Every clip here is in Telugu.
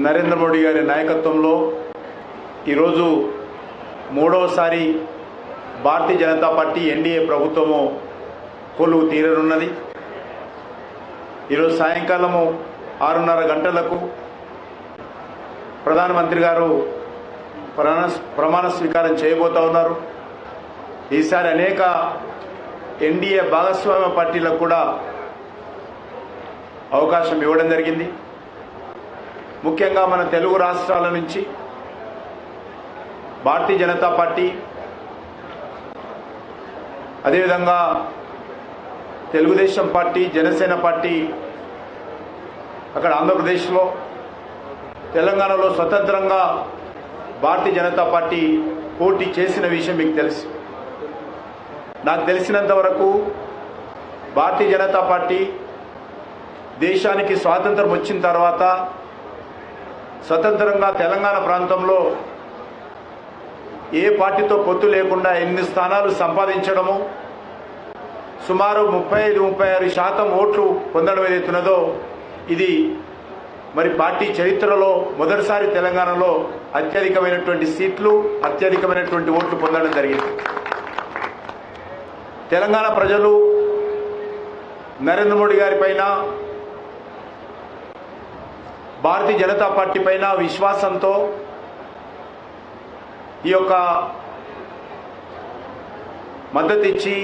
నరేంద్ర మోడీ గారి నాయకత్వంలో ఈరోజు మూడవసారి భారతీయ జనతా పార్టీ ఎన్డీఏ ప్రభుత్వము కొలువు తీరనున్నది. ఈరోజు సాయంకాలము ఆరున్నర గంటలకు ప్రధానమంత్రి గారు ప్రమాణ ప్రమాణ స్వీకారం చేయబోతా ఉన్నారు. ఈసారి అనేక ఎన్డీఏ భాగస్వామ్య పార్టీలకు కూడా అవకాశం ఇవ్వడం జరిగింది. ముఖ్యంగా మన తెలుగు రాష్ట్రాల నుంచి భారతీయ జనతా పార్టీ అదేవిధంగా తెలుగుదేశం పార్టీ జనసేన పార్టీ అక్కడ ఆంధ్రప్రదేశ్లో తెలంగాణలో స్వతంత్రంగా భారతీయ జనతా పార్టీ పోటీ చేసిన విషయం మీకు తెలుసు. నాకు తెలిసినంత వరకు భారతీయ జనతా పార్టీ దేశానికి స్వాతంత్రం వచ్చిన తర్వాత స్వతంత్రంగా తెలంగాణ ప్రాంతంలో ఏ పార్టీతో పొత్తు లేకుండా ఎన్ని స్థానాలు సంపాదించడము సుమారు ముప్పై ఐదు ముప్పై ఆరు శాతం ఓట్లు పొందడం ఏదైతున్నదో ఇది మరి పార్టీ చరిత్రలో మొదటిసారి తెలంగాణలో అత్యధికమైనటువంటి సీట్లు అత్యధికమైనటువంటి ఓట్లు పొందడం జరిగింది. తెలంగాణ ప్రజలు నరేంద్ర మోడీ గారి పైన భారతీయ జనతా పార్టీ పైన విశ్వాసంతో ఈ యొక్క మద్దతు ఇచ్చి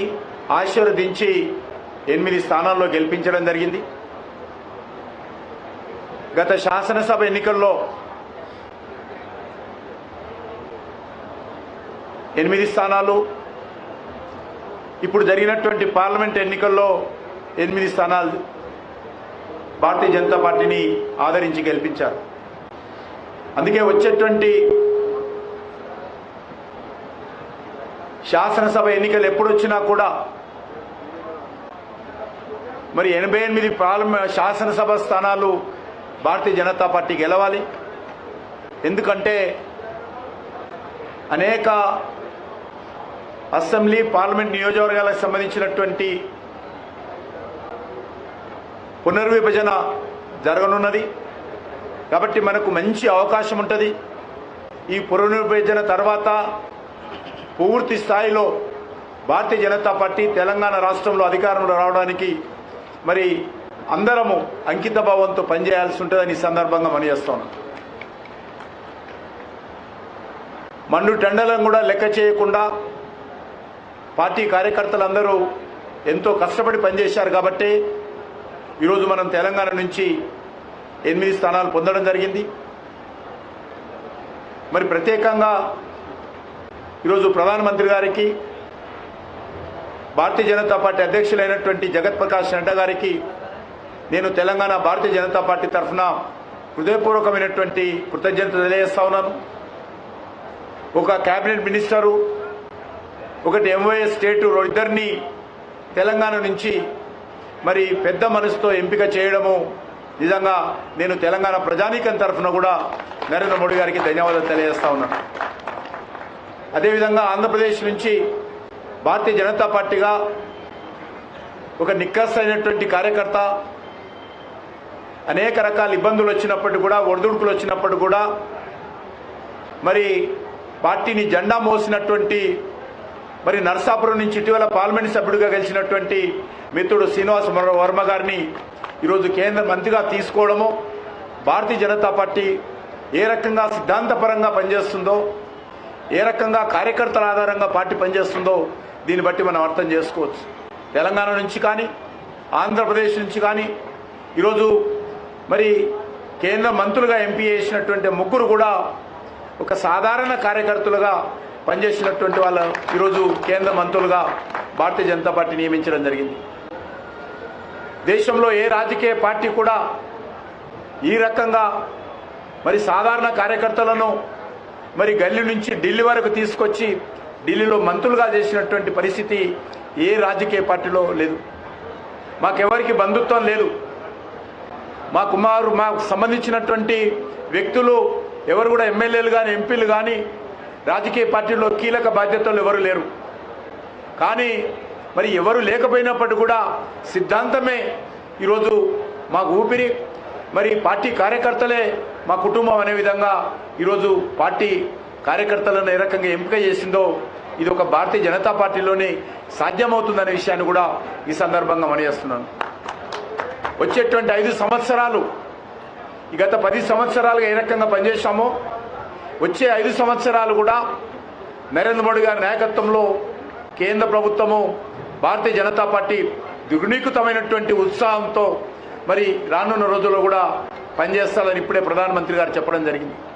ఆశీర్వదించి ఎనిమిది స్థానాల్లో గెలిపించడం జరిగింది. గత శాసనసభ ఎన్నికల్లో ఎనిమిది స్థానాలు ఇప్పుడు జరిగినటువంటి పార్లమెంట్ ఎన్నికల్లో ఎనిమిది స్థానాలు భారతీయ జనతా పార్టీని ఆదరించి గెలిపించారు. అందుకే వచ్చేటువంటి శాసనసభ ఎన్నికలు ఎప్పుడు వచ్చినా కూడా మరి ఎనభై ఎనిమిది ప్రారంభ శాసనసభ స్థానాలు భారతీయ జనతా పార్టీ గెలవాలి. ఎందుకంటే అనేక అసెంబ్లీ పార్లమెంట్ నియోజకవర్గాలకు సంబంధించినటువంటి పునర్విభజన జరగనున్నది. కాబట్టి మనకు మంచి అవకాశం ఉంటుంది. ఈ పునర్విభజన తర్వాత పూర్తి స్థాయిలో భారతీయ జనతా పార్టీ తెలంగాణ రాష్ట్రంలో అధికారంలో రావడానికి మరి అందరము అంకిత భావంతో పనిచేయాల్సి ఉంటుందని ఈ సందర్భంగా మనయేస్తున్నాం మండు టెండలను కూడా లెక్క చేయకుండా పార్టీ కార్యకర్తలందరూ ఎంతో కష్టపడి పనిచేశారు కాబట్టి ఈరోజు మనం తెలంగాణ నుంచి ఎనిమిది స్థానాలు పొందడం జరిగింది. మరి ప్రత్యేకంగా ఈరోజు ప్రధానమంత్రి గారికి భారతీయ జనతా పార్టీ అధ్యక్షులైనటువంటి జగత్ ప్రకాష్ నడ్డా గారికి నేను తెలంగాణ భారతీయ జనతా పార్టీ తరఫున హృదయపూర్వకమైనటువంటి కృతజ్ఞత తెలియజేస్తా ఉన్నాను. ఒక కేబినెట్ మినిస్టరు ఒకటి ఎంవైఎస్ స్టేటు ఇద్దరిని తెలంగాణ నుంచి మరి పెద్ద మనసుతో ఎంపిక చేయడము. నిజంగా నేను తెలంగాణ ప్రజానీకం తరఫున కూడా నరేంద్ర మోడీ గారికి ధన్యవాదాలు తెలియజేస్తా ఉన్నాను. అదేవిధంగా ఆంధ్రప్రదేశ్ నుంచి భారతీయ జనతా పార్టీగా ఒక నిక్కసైనటువంటి కార్యకర్త అనేక రకాల ఇబ్బందులు వచ్చినప్పటికీ కూడా ఒడిదుడుకులు వచ్చినప్పుడు కూడా మరి పార్టీని జెండా మోసినటువంటి మరి నర్సాపురం నుంచి ఇటీవల పార్లమెంట్ సభ్యుడిగా గెలిచినటువంటి మిత్రుడు శ్రీనివాస వర్మ గారిని ఈరోజు కేంద్ర మంత్రిగా తీసుకోవడము భారతీయ జనతా పార్టీ ఏ రకంగా సిద్ధాంతపరంగా పనిచేస్తుందో ఏ రకంగా కార్యకర్తల ఆధారంగా పార్టీ పనిచేస్తుందో దీన్ని బట్టి మనం అర్థం చేసుకోవచ్చు. తెలంగాణ నుంచి కానీ ఆంధ్రప్రదేశ్ నుంచి కానీ ఈరోజు మరి కేంద్ర మంత్రులుగా ఎంపీ చేసినటువంటి ముగ్గురు కూడా ఒక సాధారణ కార్యకర్తలుగా పనిచేసినటువంటి వాళ్ళ ఈరోజు కేంద్ర మంత్రులుగా భారతీయ జనతా పార్టీ నియమించడం జరిగింది. దేశంలో ఏ రాజకీయ పార్టీ కూడా ఈ రకంగా మరి సాధారణ కార్యకర్తలను మరి గల్లీ నుంచి ఢిల్లీ వరకు తీసుకొచ్చి ఢిల్లీలో మంత్రులుగా చేసినటువంటి పరిస్థితి ఏ రాజకీయ పార్టీలో లేదు. మాకెవరికి బంధుత్వం లేదు. మా కుమారు మాకు సంబంధించినటువంటి వ్యక్తులు ఎవరు కూడా ఎమ్మెల్యేలు కానీ ఎంపీలు కానీ రాజకీయ పార్టీలో కీలక బాధ్యతలు ఎవరు లేరు. కానీ మరి ఎవరు లేకపోయినప్పటికీ కూడా సిద్ధాంతమే ఈరోజు మాకు ఊపిరి. మరి పార్టీ కార్యకర్తలే మా కుటుంబం అనే విధంగా ఈరోజు పార్టీ కార్యకర్తలను ఏ రకంగా ఎంపిక చేసిందో ఇది ఒక భారతీయ జనతా పార్టీలోనే సాధ్యమవుతుందనే విషయాన్ని కూడా ఈ సందర్భంగా మనయేస్తున్నాను వచ్చేటువంటి ఐదు సంవత్సరాలు ఈ గత పది సంవత్సరాలుగా ఏ రకంగా పనిచేశామో వచ్చే ఐదు సంవత్సరాలు కూడా నరేంద్ర మోడీ గారి నాయకత్వంలో కేంద్ర ప్రభుత్వము భారతీయ జనతా పార్టీ దుర్నీకృతమైనటువంటి ఉత్సాహంతో మరి రానున్న రోజుల్లో కూడా పనిచేస్తారని ఇప్పుడే ప్రధానమంత్రి గారు చెప్పడం జరిగింది.